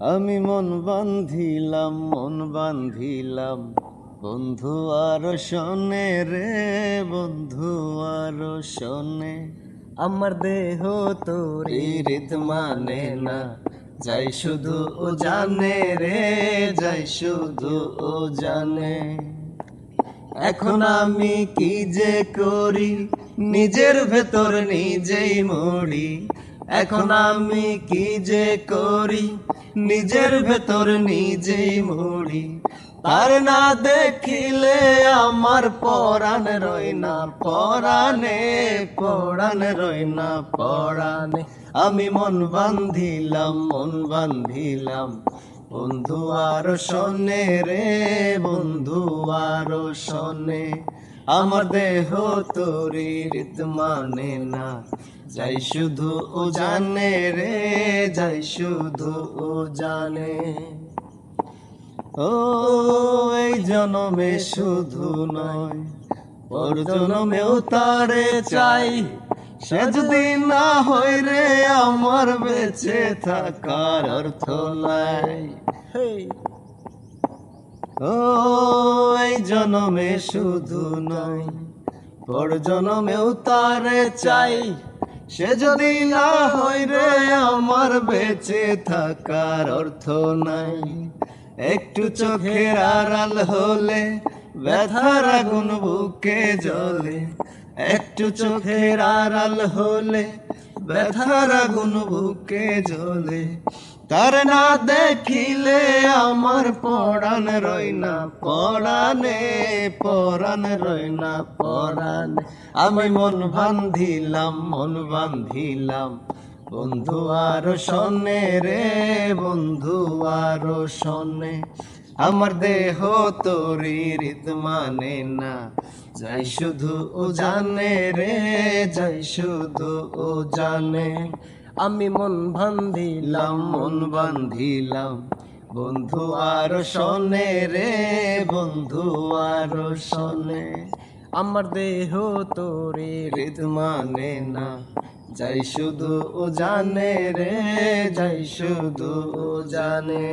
আমি মন বান্ধিলাম মন বান্ধিলাম বন্ধু আর শোনে রে, বন্ধু আর শোনে। আমার দেহ তোর রীত মানে না। যাই শুধু ও জানে রে, যাই শুধু ও জানে। এখন আমি কি যে করি, নিজের ভেতর নিজেই মরি এখন আমি কি যে করি? নিজের ভেতর নিজেই মরি তার না দেখিলে আমার পরাণ রই না পরাণে, পরাণ রই না পরাণে। আমি মন বান্ধিলাম মন বান্ধিলাম। বন্ধু আর শোনে রে, বন্ধু আর শোনে। আমার দেহ তোরি রীত মানে না। যাই শুধু ও জানে রে, যাই শুধু ও জানে। ও, এই জনমে শুধু নয় পর জনমেও তারে চাই। সে যদি না হই রে আমার বেঁচে থাকার অর্থ নাই। ও এই জনমে শুধু নয় পর জনমেও তারে চাই। সে যদি না হই রে, আমার বেঁচে থাকার অর্থ নাই। একটু চোখের আড়াল হলে ব্যথার আগুন বুকে জ্বলে। একটু চোখের আড়াল হলে ব্যথার আগুন বুকে জ্বলে। তার না দেখিলে আমার পড়ান রই না পড়ানে পড়ান রই না পড়ানে আমি মন বান্ধিলাম মন বান্ধিলাম, বন্ধু আর শোনে রে, বন্ধু আর শোনে। আমার দেহ তোরি রীত মানে না, যাই শুধু ও জানে রে, যাই শুধু ও জানে। আমি মন বান্ধিলাম মন বান্ধিলাম। বন্ধু আর শোনে রে বন্ধু আর শোনে। আমার দেহ তোরে হৃদ মানে না যাই শুধু ও জানে রে যাই শুধু ও জানে।